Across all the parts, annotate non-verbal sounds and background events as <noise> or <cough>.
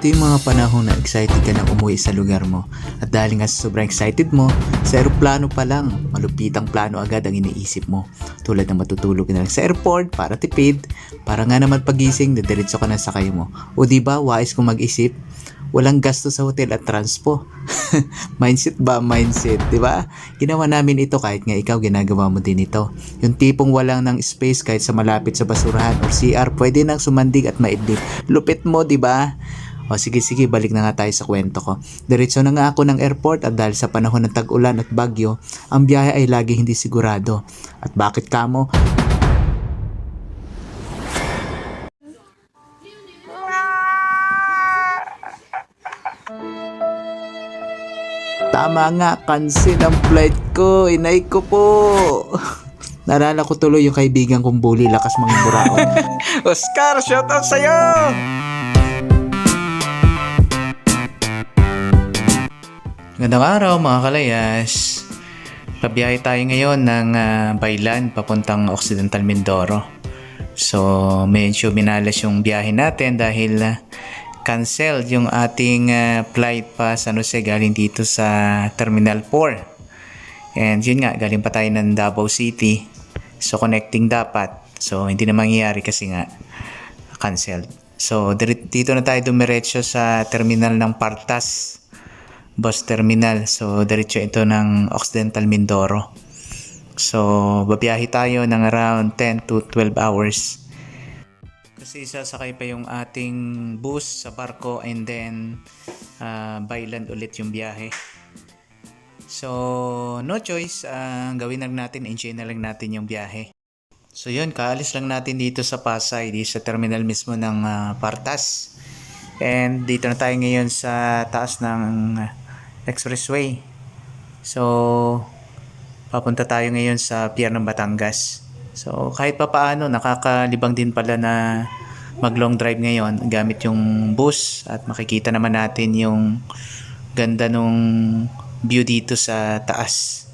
Ito yung mga panahon na excited ka na umuwi sa lugar mo. At dahil nga sobrang excited mo, sa aeroplano pa lang, malupitang plano agad ang iniisip mo. Tulad ng matutulog na lang sa airport para tipid, para nga naman pagising, dadiretso ka na sa kayo mo. O di ba wais kong mag-isip? Walang gasto sa hotel at transpo. <laughs> mindset ba? Mindset, di ba? Ginawa namin ito kahit nga ikaw ginagawa mo din ito. Yung tipong walang ng space kahit sa malapit sa basurahan or CR, pwede nang sumandig at maidlip. Lupit mo, di ba? O sige sige, balik na nga tayo sa kwento ko. Diretso na nga ako ng airport at dahil sa panahon ng tag-ulan at bagyo, ang biyahe ay lagi hindi sigurado. At bakit kamo? Tama nga, cancel ang flight ko. Inay ko po. <laughs> Naalala ko tuloy yung kaibigan kong bully, lakas mga buraon. <laughs> Oscar, shoutout sa'yo! Gandang araw mga kalayas. Pabiyahe tayo ngayon ng uh, Baylan papuntang Occidental Mindoro. So medyo minalas yung biyahe natin dahil ah, canceled yung ating ah, flight pa sa San Jose galing dito sa Terminal 4. And yun nga, galing pa tayo ng Davao City. So connecting dapat. So hindi na mangyayari kasi nga canceled. So dito na tayo dumiretso sa terminal ng Partas bus terminal. So, diretso ito ng Occidental Mindoro. So, babiyahe tayo ng around 10 to 12 hours. Kasi sasakay pa yung ating bus sa barko and then uh, by land ulit yung biyahe. So, no choice. ah, gawin lang natin, enjoy na lang natin yung biyahe. So yun, kaalis lang natin dito sa Pasay, dito sa terminal mismo ng ah, Partas. And dito na tayo ngayon sa taas ng expressway. So, papunta tayo ngayon sa Pier ng Batangas. So, kahit pa paano, nakakalibang din pala na mag long drive ngayon gamit yung bus at makikita naman natin yung ganda nung view dito sa taas.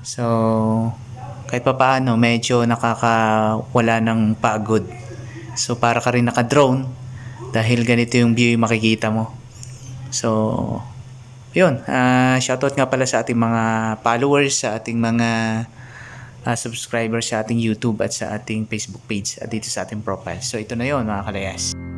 So, kahit pa paano, medyo nakakawala ng pagod. So, para ka rin naka-drone dahil ganito yung view yung makikita mo. So, yun, ah shoutout nga pala sa ating mga followers, sa ating mga ah, subscribers sa ating YouTube at sa ating Facebook page at dito sa ating profile. So ito na yun mga kalayas.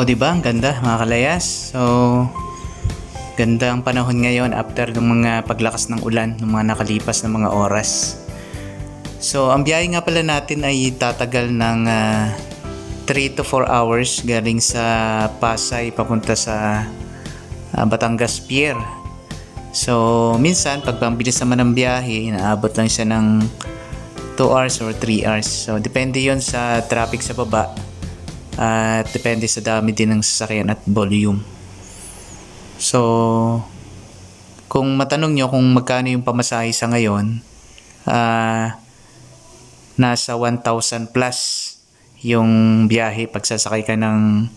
O, di ba? Ang ganda, mga kalayas. So, ganda ang panahon ngayon after ng mga paglakas ng ulan, ng mga nakalipas na mga oras. So, ang biyahe nga pala natin ay tatagal ng 3 to 4 hours galing sa Pasay papunta sa ah, Batangas Pier. So, minsan, pag pambilis naman ng biyahe, inaabot lang siya ng 2 hours or 3 hours. So, depende yon sa traffic sa baba at depende sa dami din ng sasakyan at volume. So, kung matanong nyo kung magkano yung pamasahe sa ngayon, ah nasa 1,000 plus yung biyahe pag sasakay ka ng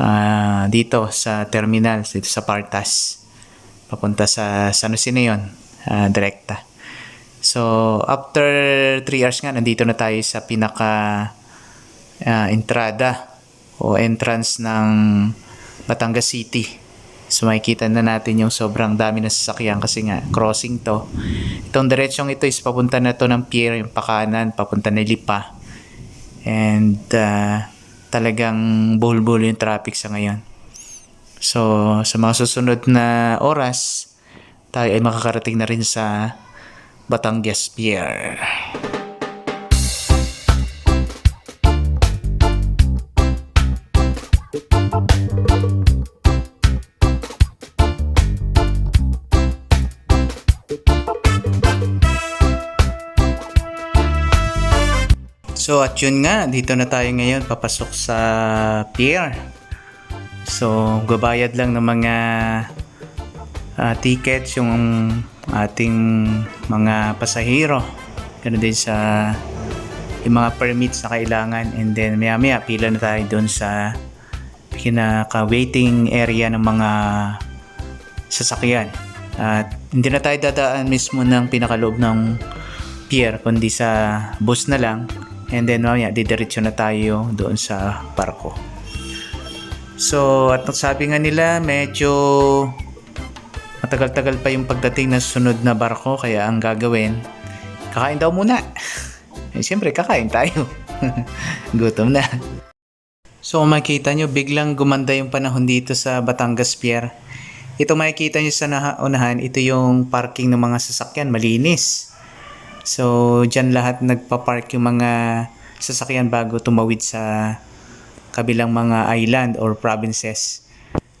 ah, dito sa terminal, dito sa Partas. Papunta sa San Jose na yun, ah, direkta. So, after 3 hours nga, nandito na tayo sa pinaka ah, entrada o entrance ng Batangas City. So makikita na natin yung sobrang dami na sasakyan kasi nga crossing to. Itong diretsong ito is papunta na to ng pier, yung pakanan, papunta na Lipa. And ah, talagang bulbul yung traffic sa ngayon. So sa mga susunod na oras, tayo ay makakarating na rin sa Batangas Pier. So at yun nga, dito na tayo ngayon papasok sa pier. So gabayad lang ng mga ah, tickets yung ating mga pasahero. Ganun din sa yung mga permits na kailangan and then maya maya pila na tayo doon sa pinaka-waiting area ng mga sasakyan. At hindi na tayo dadaan mismo ng pinakaloob ng pier kundi sa bus na lang and then mamaya didiretso na tayo doon sa barko. So at sabi nga nila medyo matagal-tagal pa yung pagdating ng sunod na barko kaya ang gagawin kakain daw muna. <laughs> Eh, siyempre kakain tayo. <laughs> Gutom na. So kung makikita nyo, biglang gumanda yung panahon dito sa Batangas Pier. Ito makikita nyo sa naha- unahan, ito yung parking ng mga sasakyan, malinis. So dyan lahat nagpa-park yung mga sasakyan bago tumawid sa kabilang mga island or provinces.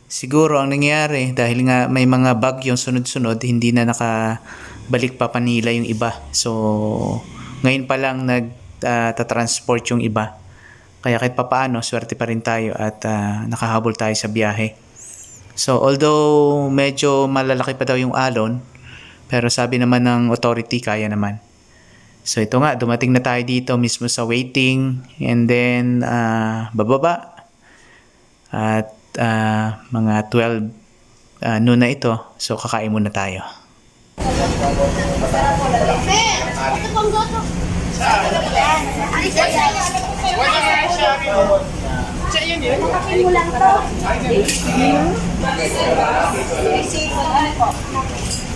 Siguro ang nangyari dahil nga may mga bagyong sunod-sunod, hindi na nakabalik pa Manila yung iba. So ngayon pa lang nag-transport yung iba. Kaya kahit papaano, swerte pa rin tayo at ah, nakahabol tayo sa biyahe. So although medyo malalaki pa daw yung alon, pero sabi naman ng authority kaya naman. So ito nga, dumating na tayo dito mismo sa waiting and then ah, bababa at ah, mga 12 ah, noon na ito. So kakain muna tayo.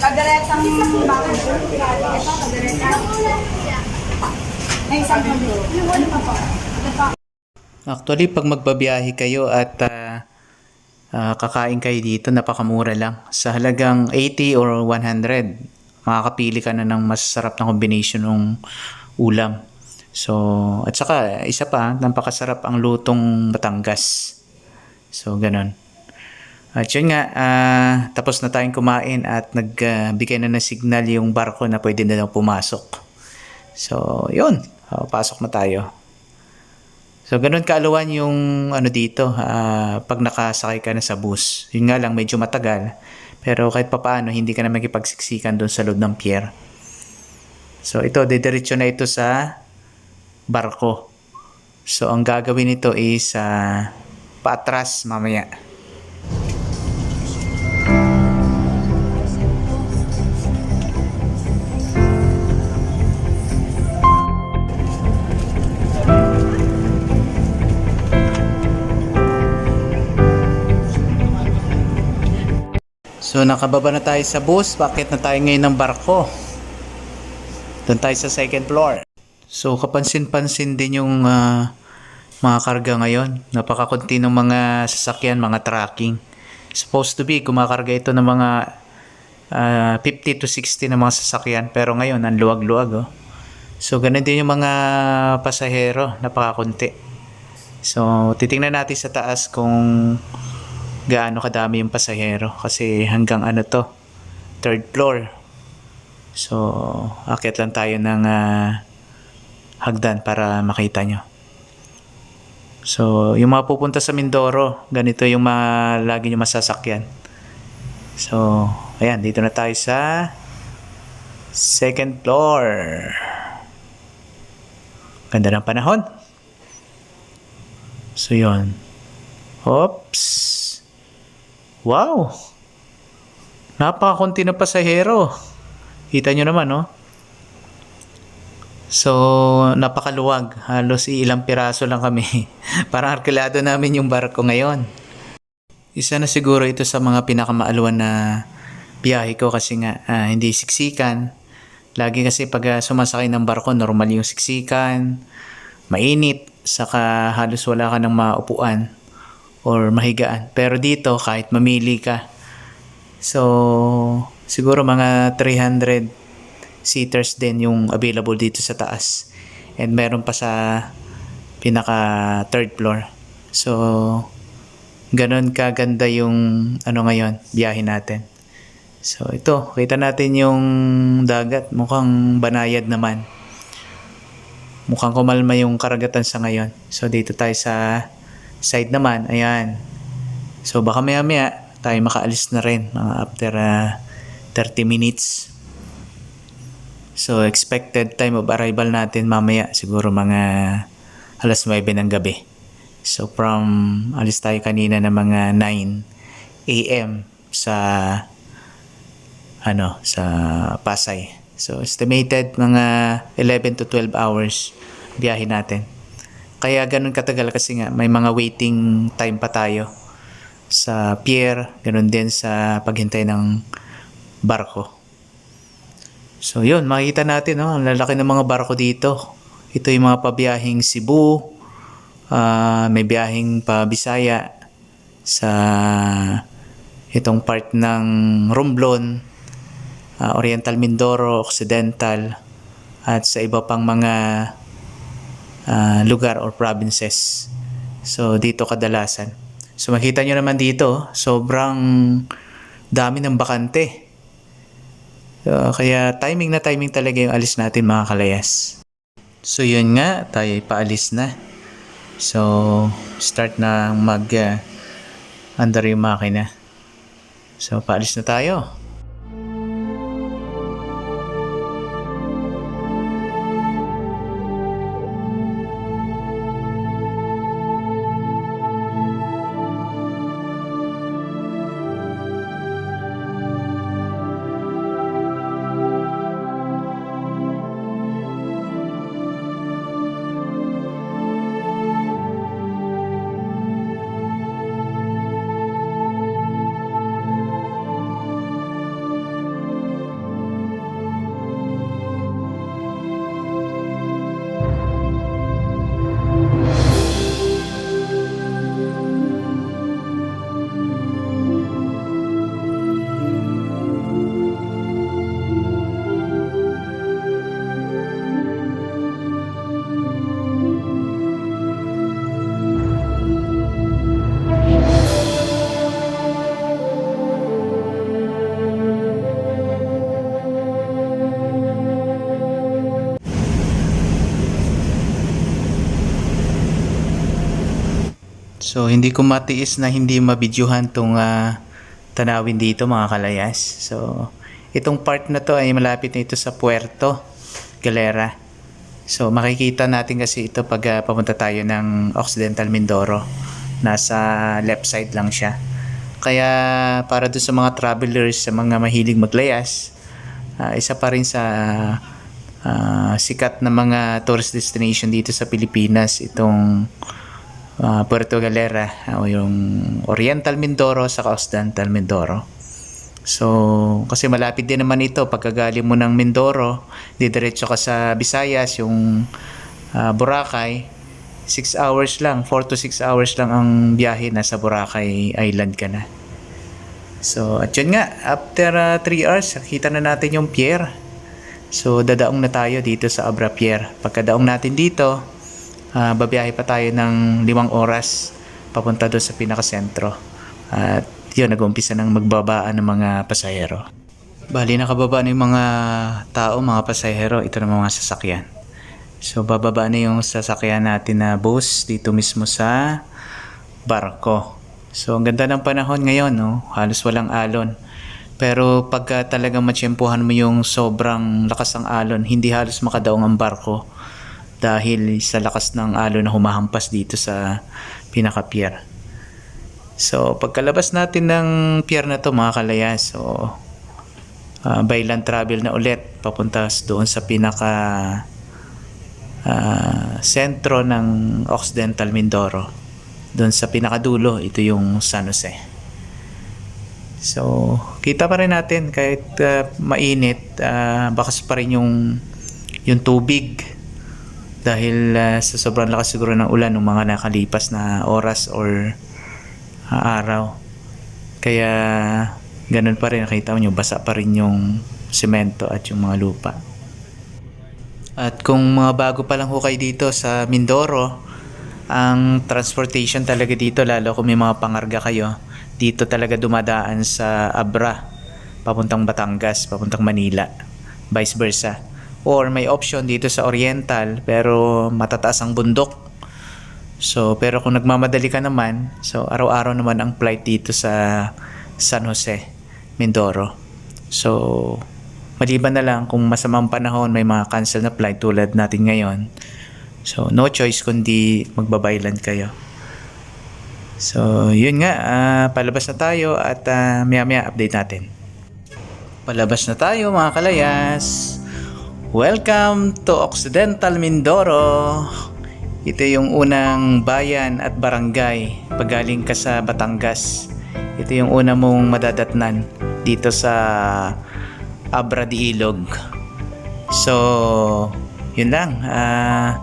Kagaretang bakit? Ito, kagaretang. Ay, isang mundo. Ano pa po? Ano? Actually, pag magbabiyahe kayo at ah, ah, kakain kayo dito, napakamura lang. Sa halagang 80 or 100, makakapili ka na ng masarap na combination ng ulam. So, at saka, isa pa, napakasarap ang lutong Batangas. So, ganun. At yun nga, ah, tapos na tayong kumain at nagbigay na ng signal yung barko na pwede na daw pumasok. So, yun. Oh, pasok na tayo. So, ganun kaaluan yung ano dito, ah, pag nakasakay ka na sa bus. Yun nga lang, medyo matagal. Pero kahit papaano, hindi ka na makipagsiksikan doon sa loob ng pier. So, ito, didiretso na ito sa barko. So, ang gagawin nito is ah, paatras mamaya. So nakababa na tayo sa bus, bakit na tayo ngayon ng barko? Doon tayo sa second floor. So kapansin-pansin din yung ah, mga karga ngayon. Napakakunti ng mga sasakyan, mga tracking. Supposed to be, kumakarga ito ng mga ah, 50 to 60 na mga sasakyan. Pero ngayon, ang luwag-luwag. Oh. So ganun din yung mga pasahero, napakakunti. So titingnan natin sa taas kung gaano kadami yung pasahero kasi hanggang ano to third floor so akit lang tayo ng ah, hagdan para makita nyo so yung mga pupunta sa Mindoro ganito yung mga lagi nyo masasakyan so ayan dito na tayo sa second floor ganda ng panahon so yun Oops. Wow! Napakakunti na pasahero. Kita nyo naman, no? So, napakaluwag. Halos ilang piraso lang kami. <laughs> Parang arkilado namin yung barko ngayon. Isa na siguro ito sa mga pinakamaaluan na biyahe ko kasi nga ah, hindi siksikan. Lagi kasi pag ah, sumasakay ng barko, normal yung siksikan, mainit, saka halos wala ka ng maupuan or mahigaan. Pero dito, kahit mamili ka, so siguro mga 300 seaters din yung available dito sa taas. And meron pa sa pinaka third floor. So, ganun kaganda yung ano ngayon, biyahe natin. So, ito, kita natin yung dagat. Mukhang banayad naman. mukhang kumalma yung karagatan sa ngayon. So dito tayo sa side naman, ayan. So baka maya maya tayo makaalis na rin mga after ah, 30 minutes. So expected time of arrival natin mamaya siguro mga alas 9 ng gabi. So from alis tayo kanina ng mga 9 AM sa ano sa Pasay. So estimated mga 11 to 12 hours biyahe natin. Kaya ganun katagal kasi nga may mga waiting time pa tayo sa pier, ganun din sa paghintay ng barko. So yun, makikita natin no, ang lalaki ng mga barko dito. Ito yung mga pabiyahing Cebu, ah, may biyahing pa Bisaya sa itong part ng Romblon, ah, Oriental Mindoro, Occidental, at sa iba pang mga ah, lugar or provinces. So dito kadalasan. So makita nyo naman dito, sobrang dami ng bakante. So, kaya timing na timing talaga yung alis natin mga kalayas. So yun nga, tayo ay paalis na. So start na mag uh, under yung makina. So paalis na tayo. So hindi ko matiis na hindi mabidyuhan tong ah, tanawin dito mga kalayas. So itong part na to ay malapit na ito sa Puerto Galera. So makikita natin kasi ito pag ah, papunta tayo ng Occidental Mindoro. Nasa left side lang siya. Kaya para doon sa mga travelers, sa mga mahilig maglayas, ah, isa pa rin sa ah, sikat na mga tourist destination dito sa Pilipinas itong ah, Puerto Galera ah, o yung Oriental Mindoro sa Occidental Mindoro. So, kasi malapit din naman ito pagkagaling mo ng Mindoro, didiretso ka sa Visayas, yung ah, Boracay, 6 hours lang, 4 to 6 hours lang ang biyahe nasa Boracay Island ka na. So, at yun nga, after 3 hours, kita na natin yung pier. So, dadaong na tayo dito sa Abra Pier. Pagkadaong natin dito, ah, babiyahe pa tayo ng limang oras papunta doon sa pinakasentro. At yun, nag-umpisa ng magbabaan ng mga pasahero. Bali, nakababa na yung mga tao, mga pasahero. Ito na mga sasakyan. So, bababa na yung sasakyan natin na bus dito mismo sa barko. So, ang ganda ng panahon ngayon, no? Halos walang alon. Pero pagka talagang matsyempohan mo yung sobrang lakas ng alon, hindi halos makadaong ang barko dahil sa lakas ng alon na humahampas dito sa pinaka-pier. So, pagkalabas natin ng pier na to mga kalayas, so, uh, by land travel na ulit papunta doon sa pinaka ah, sentro ng Occidental Mindoro. Doon sa pinakadulo, ito yung San Jose. So, kita pa rin natin kahit ah, mainit, ah, bakas pa rin yung yung tubig dahil ah, sa sobrang lakas siguro ng ulan ng mga nakalipas na oras or ah, araw. Kaya ganun pa rin nakita nyo basa pa rin yung semento at yung mga lupa. At kung mga bago pa lang ho kayo dito sa Mindoro, ang transportation talaga dito, lalo kung may mga pangarga kayo, dito talaga dumadaan sa Abra, papuntang Batangas, papuntang Manila, vice versa. Or may option dito sa Oriental pero matataas ang bundok. So, pero kung nagmamadali ka naman, so araw-araw naman ang flight dito sa San Jose, Mindoro. So, maliban na lang kung masamang panahon may mga cancel na flight tulad natin ngayon. So, no choice kundi magbabaylan kayo. So, yun nga, ah, palabas na tayo at ah, maya-maya update natin. Palabas na tayo mga kalayas. Welcome to Occidental Mindoro. Ito yung unang bayan at barangay pagaling ka sa Batangas. Ito yung una mong madadatnan dito sa Abra de Ilog. So, yun lang. Ah,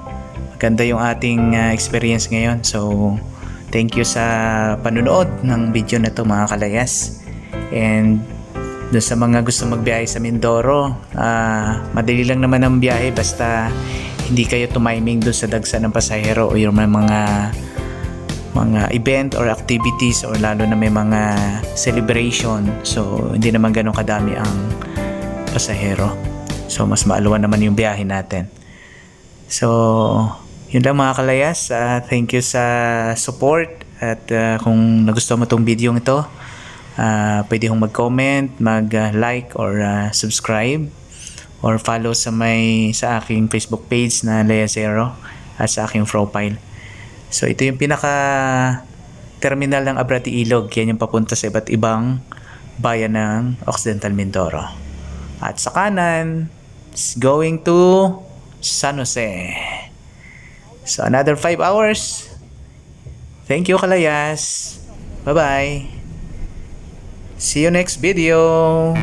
maganda yung ating ah, experience ngayon. So, thank you sa panunood ng video na to mga kalayas. And doon sa mga gusto magbiyahe sa Mindoro, ah, madali lang naman ang biyahe basta hindi kayo tumiming doon sa dagsa ng pasahero o yung mga mga event or activities or lalo na may mga celebration. So, hindi naman ganun kadami ang pasahero. So, mas maaluan naman yung biyahe natin. So, yun lang mga kalayas. Ah, thank you sa support. At ah, kung nagustuhan mo tong video ito, ah, pwede kong mag-comment, mag-like or ah, subscribe or follow sa may sa aking Facebook page na Lea Zero at sa aking profile. So ito yung pinaka terminal ng Abrati Ilog. Yan yung papunta sa iba't ibang bayan ng Occidental Mindoro. At sa kanan, is going to San Jose. So another 5 hours. Thank you Kalayas. Bye-bye. See you next video.